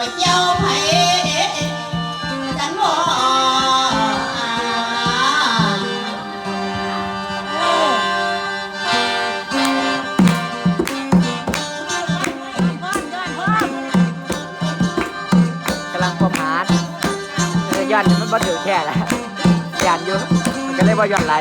ก๋วยเตี๋ยวไผ่จันโมกำลังประมาทย้อนมันบ่ถือแค่แล้วยันอยู่มันก็เลยว่าย้อนไหล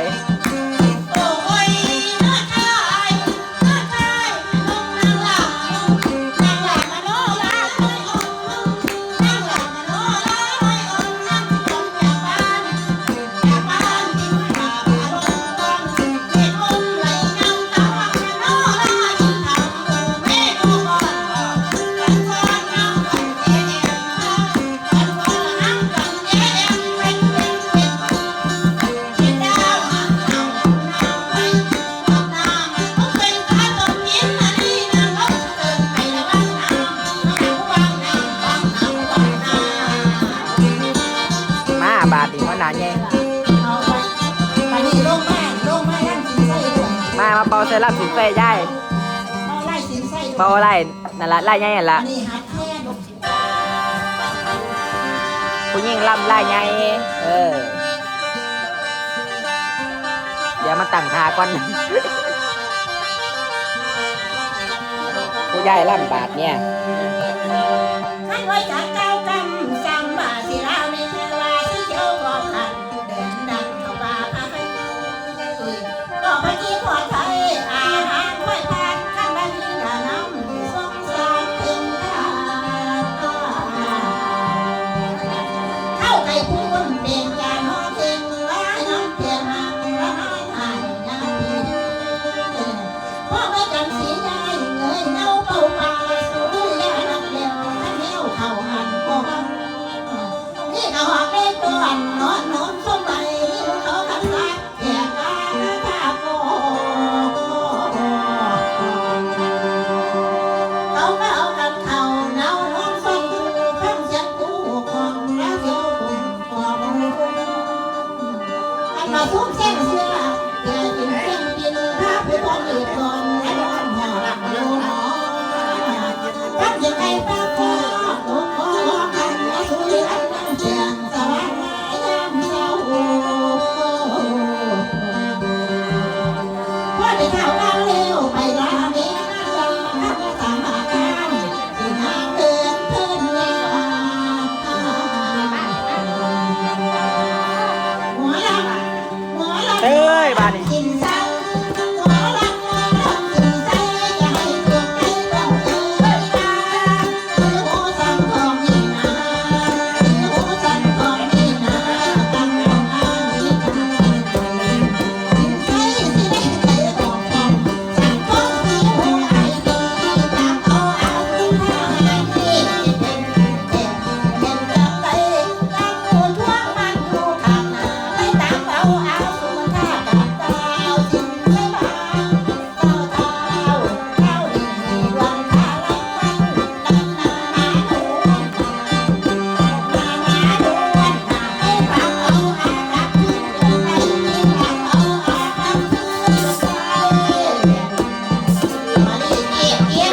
าทอีกว่านานแย่เอาไปไปนี่โรคแมากโล่งมากย่งนสินไส้ด้วยมามาเป่าเซรั่มสินไส้ย่ายเอาไล่สินไส้เป่าอะไรนั่นละไล่ย่ยนั่นละนนี้หาค่ลูกผู้หญิงล่ำไล่ย่เออ เดี๋ยวมาตั้งทาก่อนผู้ใหญ่ล่ำบาทเนี่ย ขั้นไว้จากเก่า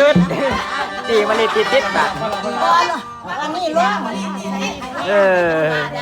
ขึ้ตีมันนี่ติดติดแบบเออ